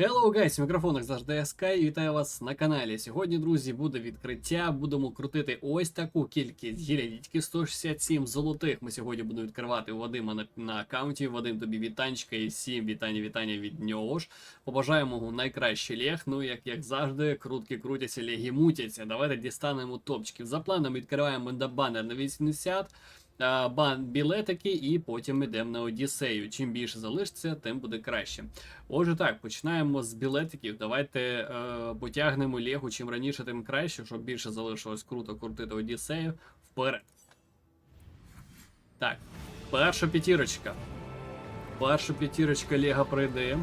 Hello, guys, в мікрофонах завжди Sky, і вітаю вас на каналі. Сьогодні, друзі, буде відкриття. Будемо крутити ось таку кількість гілля, 167 золотих. Ми сьогодні будемо відкривати у Вадима на, на аккаунті. Вадим тобі вітанчика і всім вітання, вітання від нього ж. Побажаємо йому найкращий лег. Ну, як, як завжди, крутки крутяться, легі мутяться. Давайте дістанемо топчиків. За планом відкриваємо на банер на 80. Бан білетики, і потім йдемо на Одіссею. Чим більше залишиться, тим буде краще. Отже, так, починаємо з білетиків. Давайте е, потягнемо Легу. Чим раніше, тим краще, щоб більше залишилось круто крутити Одіссею. Вперед. Так, перша п'ятірочка. Перша п'ятірочка Лега пройде.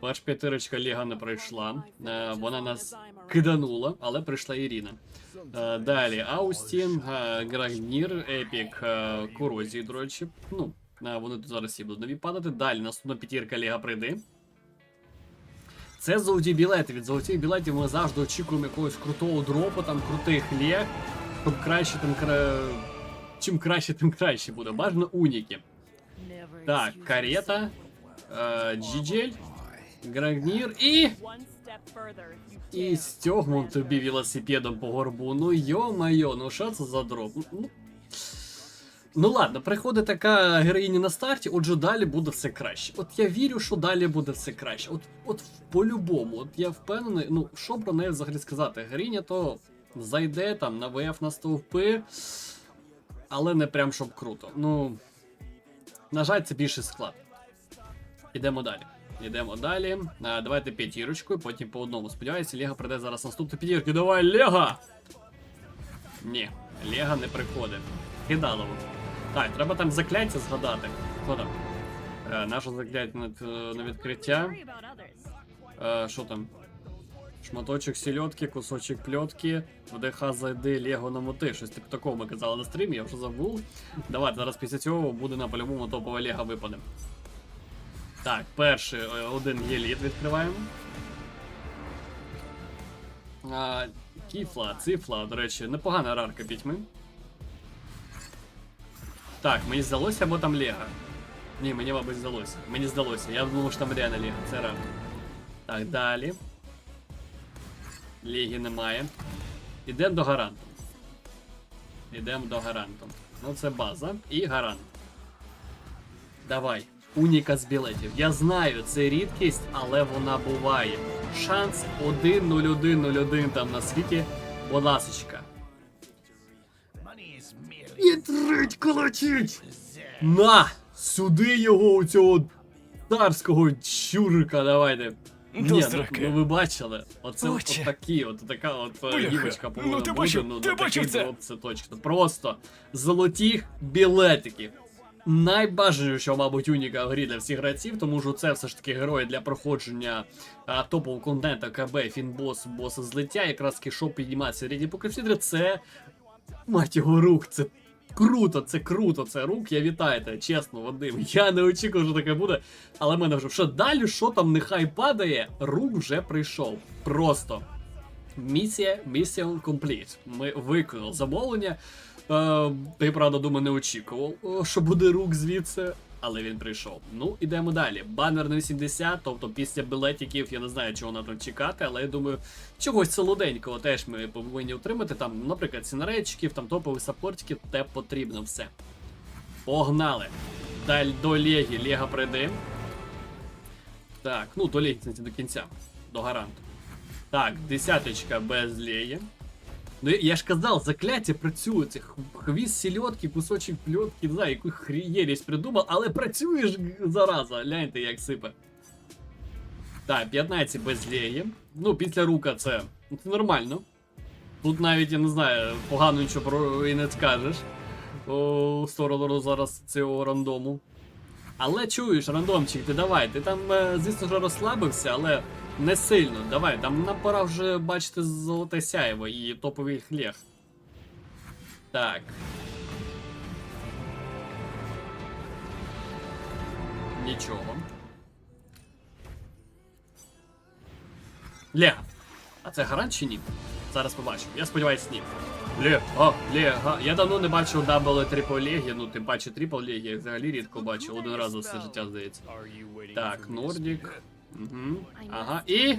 Перша п'ятірочка Лега не пройшла. Е, вона нас киданула, але прийшла Ірина. Е, Далі Аустін, е, Грагнір, Епік, е, Корозії, до речі. Ну, вони тут зараз всі будуть нові падати. Далі наступна п'ятірка Ліга прийде. Це золоті білети. Від золотих білетів ми завжди очікуємо якогось крутого дропу, там крутих лег. Щоб краще, тим кра... Чим краще, тим краще буде. Бажано уніки. Так, карета, Джіджель, Грагнір і. І стягнув тобі велосипедом по горбу. Ну йо-майо, ну що це за дроп? Ну, ну ладно, приходить така героїня на старті, отже далі буде все краще. От я вірю, що далі буде все краще. От, от по-любому, от я впевнений, ну що про неї взагалі сказати? Героїня то зайде там на ВФ на стовпи, але не прям щоб круто. Ну, на жаль, це більший склад. Ідемо далі. Йдемо далі. А, давайте п'ятірочку, потім по одному. Сподіваюся, Лега прийде зараз наступну п'ятірку. Давай, Лега! Ні, Лега не приходить. Кидалово. Так, треба там закляття згадати. Хто там? Е, наше закляття на, е, на відкриття. Е, що там? Шматочок сільотки, кусочок пльотки, ВДХ зайди, Лего намоти. Щось типу такого ми казали на стрімі, я вже забув. Давайте зараз після цього буде на по-любому топова Лего випаде. Так, перший е, один єліт відкриваємо. А, Кіфла, цифла, до речі, непогана рарка пітьми. Так, мені здалося, або там Лего. Ні, мені, мабуть, здалося. Мені здалося. Я думав, що там реально Лего, це рарка. Так, далі. Ліги немає. Ідемо до гаранту. Ідемо до гаранту. Ну, це база і гарант. Давай. Уніка з білетів. Я знаю, це рідкість, але вона буває. Шанс 1-0-1-0-1 там на світі. Будь ласочка. І трить колотіть! На! Сюди його у цього царського чурика, давайте. Ні, ну, ну ви бачили. Оце от, такі, от така от е, гівочка Ну, ти бути. бачив- ну, ти бачив це? це точно. Просто золотіх білетиків. Найбажанішого, мабуть, уніка в грі для всіх гравців, тому що це все ж таки герої для проходження а, топового контенту КБ, Фінбос, боса злиття, якраз таки, щоб підніматися рівні по це мать його рук, це круто, це круто, це рук. Я вітаю чесно, Вадим. Я не очікував, що таке буде. Але в мене вже що далі, що там нехай падає, рук вже прийшов. Просто. Місія, місія complete. Ми виконали замовлення. Е, ти, правда, думаю, не очікував, що буде рук звідси, але він прийшов. Ну, ідемо далі. Банер на 80, тобто після білетиків, я не знаю, чого тут чекати, але я думаю, чогось солоденького теж ми повинні отримати. Там, наприклад, сценарейчиків, там топових саппортиків, те потрібно все. Погнали! Даль до Легі, Лега прийде. Так, ну до Легі, до кінця, до гаранту. Так, десяточка без Леї. Ну я, ж казав, закляття працює. Це хвіст сільотки, кусочок пльотки, не знаю, яку хрієрість придумав, але працює ж зараза. Гляньте, як сипе. Так, 15 без леї. Ну, після рука це, це нормально. Тут навіть, я не знаю, погано нічого про і не скажеш. В сторону зараз цього рандому. Але чуєш, рандомчик, ти давай, ти там, е, звісно ж, розслабився, але не сильно. Давай, там нам пора вже бачити золоте сяєво і топовий хлєг. Так. Нічого. Лега. А це гарант чи ні? Зараз побачимо. Я сподіваюся, ні. Лего, Лего. Я давно не бачив дабл трипл легі, ну тим паче трипл легі, я взагалі рідко бачив, один раз все життя здається. Так, Нордік. Угу. Ага, і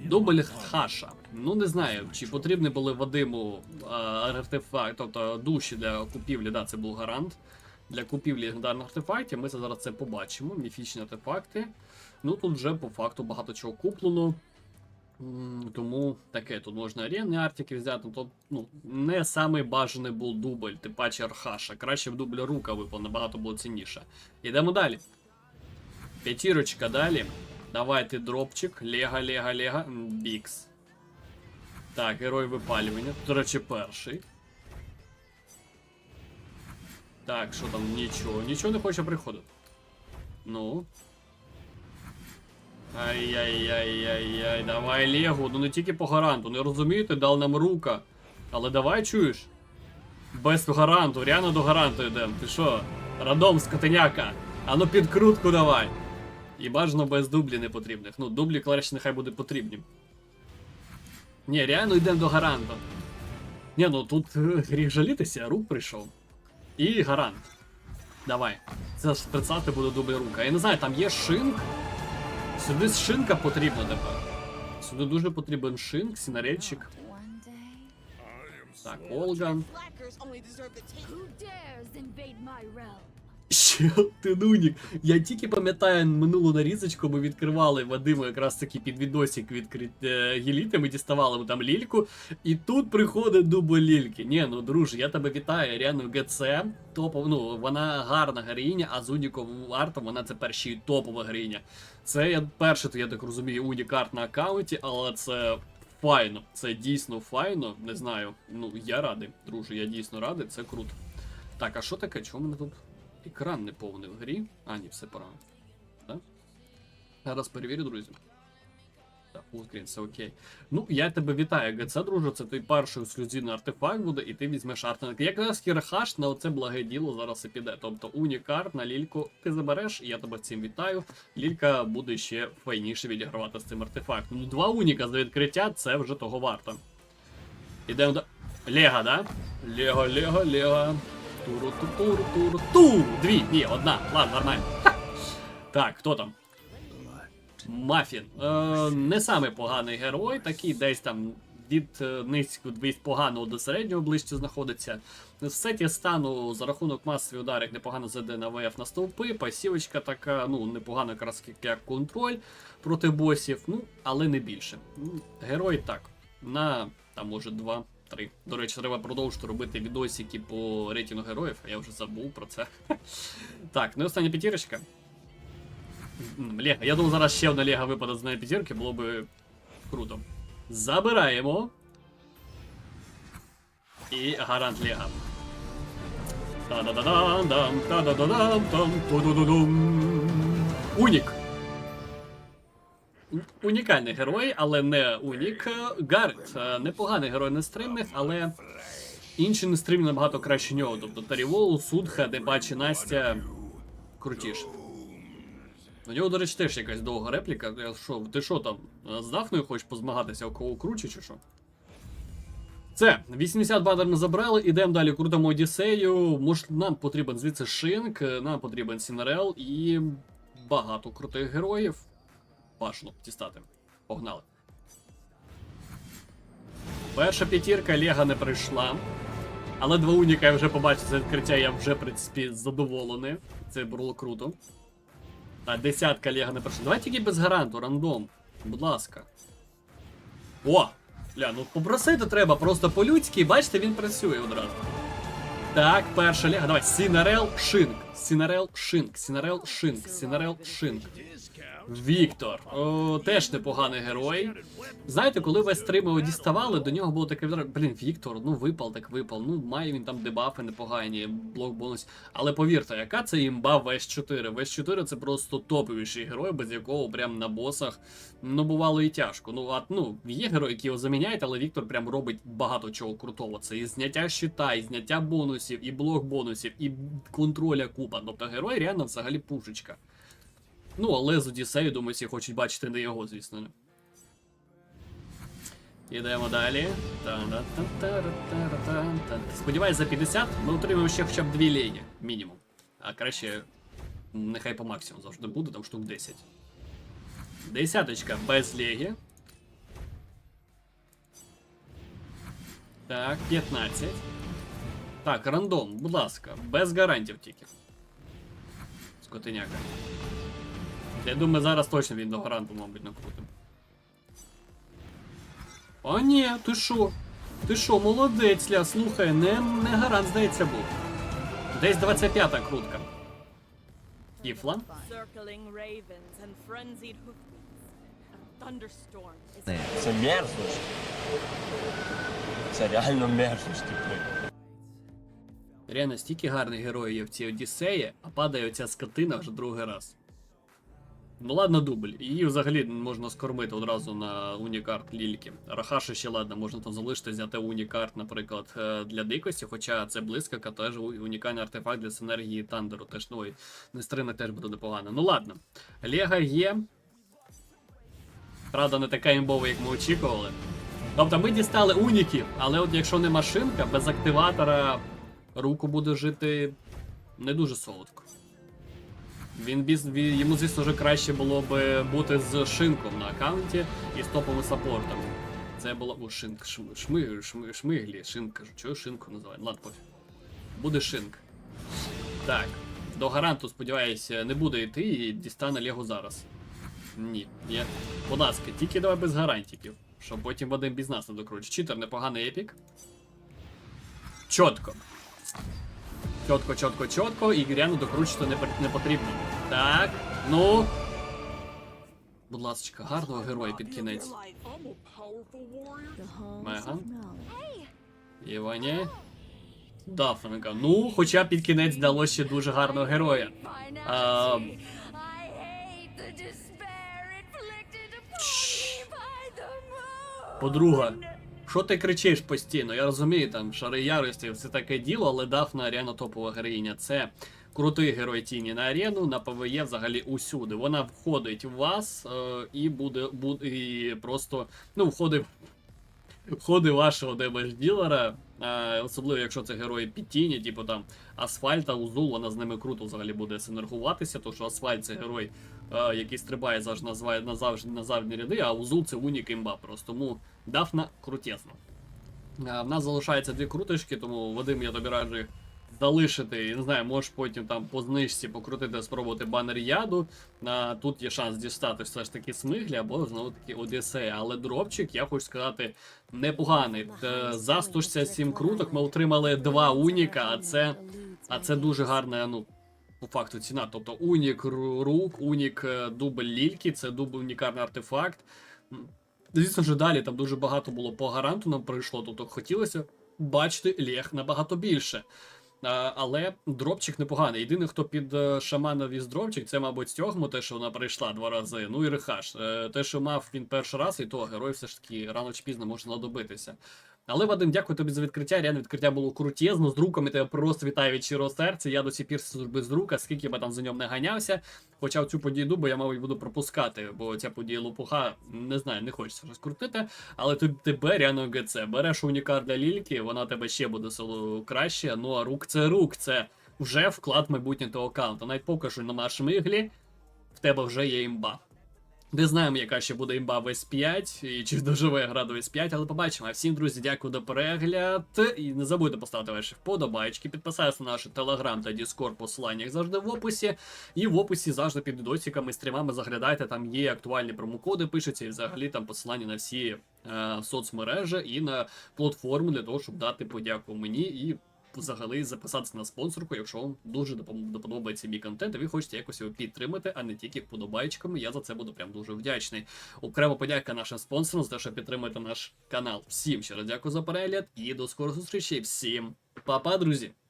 дубль Хаша. Ну не знаю, чи потрібні були Вадиму а, артефакт, тобто душі для купівлі, да, це був гарант. Для купівлі легендарних артефактів. Ми це зараз це побачимо. Міфічні артефакти. Ну тут вже по факту багато чого куплено. Тому таке, тут можна арени артики взяти, то ну, не самий бажаний був дубль, тим паче Архаша. Краще б дубль рука випав, набагато було цінніше. Йдемо далі. П'ятірочка далі. Давайте дропчик. Лего, Лего, Лего. М, Бікс. Так, герой випалювання. До речі, перший. Так, що там? Нічого. Нічого не хоче приходити. Ну. Ай-яй-яй-яй-яй, давай Лего, ну не тільки по гаранту, не розумієте, дал нам рука. Але давай чуєш. Без гаранту, реально до гаранту йдемо. Ти що? Радом скотиняка. А ну підкрутку давай. І бажано без дублі не потрібних. Ну, дублі краще нехай буде потрібні. Ні, реально йдемо до гаранту. Ні, ну тут е, гріх жалітися, рук прийшов. І гарант. Давай. Це ж представте буде дубль рука. Я не знаю, там є шинк. Сюди шинка потрібна тепер. Сюди дуже потрібен шинк, сінаречик. Так, Олган. Ще один унік. Я тільки пам'ятаю минулу нарізочку, ми відкривали Вадиму якраз таки під відосик відкрит е, гіліти, ми діставали там лільку, і тут приходить дубль лільки. Ні, ну друже, я тебе вітаю, Ріану ГЦ. Топов, ну, вона гарна героїня, а з Уніком Артом вона це перша і топова героїня. Це я перше, то я так розумію, Унік Арт на аккаунті, але це. Файно, це дійсно файно. Не знаю. Ну, я радий, друже, я дійсно радий, це круто. Так, а що таке? Чому мене тут екран не повний в грі? А, ні, все правильно. Да? Зараз перевірю, друзі. Так, фулскрін, все окей. Ну, я тебе вітаю, ГЦ, друже. Це твій перший ексклюзивний артефакт буде, і ти візьмеш артефакт. Якраз кірхаш на оце благе діло зараз і піде. Тобто унікарт на лільку ти забереш, і я тебе цим вітаю. Лілька буде ще файніше відігравати з цим артефактом. Ну, два уніка за відкриття це вже того варто. Ідемо до. Лего, да? Лего, Лего, Лего туру ту туру туру ту Дві, ні, одна. Ладно, нормально. Так, хто там? Мафін. Не саме поганий герой, такий десь там від низьку від поганого до середнього ближче знаходиться. В сеті стану за рахунок масові ударів непогано зайде на ВФ на стовпи. Пасівочка така, ну, непогана якраз як контроль проти босів, ну, але не більше. Герой так. На там, може, два. 3. До речі, треба продовжити робити відосики по рейтингу героїв, а я вже забув про це. Так, ну і остання п'ятірочка. Лего. Я думаю, зараз ще одна Лего випаде з неї п'ятірки, було би круто. Забираємо. І гарант Лего. Та-да-да-дам-дам, та-да-да-дам-дам, ту-ду-ду-дум. Унік! Унікальний герой, але не Унік. Гаррет. Непоганий герой нестримних, але інші нестримні набагато краще нього. Тобто Тарівол, Судха, Дебачі, Настя. Крутіше. У нього, до речі, теж якась довга репліка. Я що, ти що там, е, з Дафною хочеш позмагатися, у кого круче чи що? Це 80 бадер ми забрали, ідемо далі, крутимо Одіссею. Може, нам потрібен звідси Шинк, е, нам потрібен Сінерел і багато крутих героїв. Бажано дістати. Погнали. Перша п'ятірка Лего не прийшла. Але два уніка я вже побачив це відкриття, я вже, в принципі, задоволений. Це було круто. А десятка Лего не прийшла. Давай тільки без гаранту, рандом. Будь ласка. О! Ля, ну попросити треба просто по-людськи, бачите, він працює одразу. Так, перша Лего. Давай, Сінарел Шинк. Сінарел Шинк. Сінарел Шинк. Сінарел Шинк. Віктор. О, теж непоганий герой. Знаєте, коли весь стрим його діставали, до нього було таке блін, Віктор, ну випал, так випал. Ну, має він там дебафи непогані, блок бонус. Але повірте, яка це імба в S4? В S4 це просто топовіший герой, без якого прям на босах ну бувало і тяжко. Ну, а ну, є герої, які його заміняють, але Віктор прям робить багато чого крутого. Це і зняття щита, і зняття бонусів, і блок бонусів, і контроля купа. Тобто герой реально взагалі пушечка. Ну, але з Одіссею, думаю, всі хочуть бачити не його, звісно. Ідемо далі. Та-да-та-та-та-та-та. Сподіваюсь, за 50 ми отримаємо ще хоча б дві лені, мінімум. А краще, нехай по максимуму завжди буде, там штук 10. Десяточка без легі. Так, 15. Так, рандом, будь ласка, без гарантів тільки. Скотиняка. Я думаю, зараз точно він до гаранту, мабуть, накрутим. О, ні, ти що? Ти що, молодець, ля, слухай, не, не гарант, здається, був. Десь 25-та крутка. Кіфла. Це мерзость. Це реально мерзость, типу. Реально, стільки гарних героїв є в цій Одіссеї, а падає оця скотина вже другий раз. Ну ладно, дубль. Її взагалі можна скормити одразу на унікарт лільки. Рахаши ще ладно, можна там залишити, взяти унікарт, наприклад, е, для дикості, хоча це блискавка, теж унікальний артефакт для синергії Тандеру. Теж, ну, і Нестрина теж буде непогано. Ну ладно. Лега є. Правда, не така імбова, як ми очікували. Тобто ми дістали уніків, але от якщо не машинка, без активатора руку буде жити не дуже солодко. Він біз, йому, звісно ж, краще було би бути з шинком на аккаунті і з топовим саппортом. Це було. О, шинк, шми, шми, шми, шмиглі, шинк, кажу, чого шинку називають? Ладно, пофіг. Буде шинк. Так. До гаранту, сподіваюся, не буде йти і дістане Лего зараз. Ні. Є. Будь ласка, тільки давай без гарантиків, щоб потім Вадим без нас не докручить. Читер непоганий епік. Чітко. Чітко, чітко, чітко, і Гряну докручувати не, не потрібно. Так, ну. Будь ласка, гарного героя під кінець. Меган. Івані. Дафненка. Ну, хоча під кінець дало ще дуже гарного героя. Moon. Подруга, що ти кричиш постійно? Я розумію, там шари ярості, все таке діло, але Дафна реально топова героїня. Це крутий герой тіні на арену, на ПВЄ взагалі усюди. Вона входить в вас е, і буде, буде і просто ну, входить. Входи вашого демедж ділера, особливо якщо це герої під тіні, типу там Асфальта, Узул, вона з ними круто взагалі буде синергуватися, тому що Асфальт це герой, е, який стрибає завжди назавжди на задні ряди, а Узул це унік імба просто. Тому Дафна крутезна. Е, В нас залишається дві круточки, тому Вадим, я тобі раджу їх залишити. Я не знаю, можеш потім там по знижці покрутити, спробувати банер яду. А, тут є шанс дістати все ж таки смиглі або знову таки Одіссея. Але дропчик, я хочу сказати, непоганий. Е, За 167 круток ми отримали два уніка, а це, а це дуже гарна, ну. По факту ціна. Тобто унік рук, унік е, дубль лільки, це дубль унікарний артефакт. Звісно ж, далі там дуже багато було по гаранту нам прийшло, тобто хотілося бачити Лег набагато більше. Але дропчик непоганий. Єдиний, хто під шаманом шамана віз дропчик, це, мабуть, Стьогму, те, що вона прийшла два рази. Ну і Рехаш. Е, Те, що мав він перший раз, і то герой все ж таки рано чи пізно може знадобитися. Але Вадим, дякую тобі за відкриття. Реально відкриття було крутезно. З руками тебе просто вітаю від щирого серця. Я до сих пір без рука, скільки би там за ньому не ганявся. Хоча цю подію дубу я, мабуть, буду пропускати, бо ця подія лопуха, не знаю, не хочеться розкрутити. Але тебе реально ГЦ. Береш унікар для лільки, вона тебе ще буде село краще. Ну а рук це рук, це вже вклад того аккаунту. Навіть поки що на шмиглі, в тебе вже є імба. Не знаємо, яка ще буде імба в S5 і чи доживе гра до S5, але побачимо. А всім, друзі, дякую за перегляд. І не забудьте поставити ваші вподобайки, підписатися на наш телеграм та Discord, посилання як завжди в описі. І в описі завжди під відосиками, стрімами заглядайте, там є актуальні промокоди, пишуться, і взагалі там посилання на всі е, соцмережі і на платформу для того, щоб дати подяку мені і взагалі записатися на спонсорку, якщо вам дуже доподобається мій контент, і ви хочете якось його підтримати, а не тільки вподобайчиками. Я за це буду прям дуже вдячний. Окремо подяка нашим спонсорам за те, що підтримуєте наш канал. Всім ще раз дякую за перегляд і до скорої зустрічі. Всім па-па, друзі!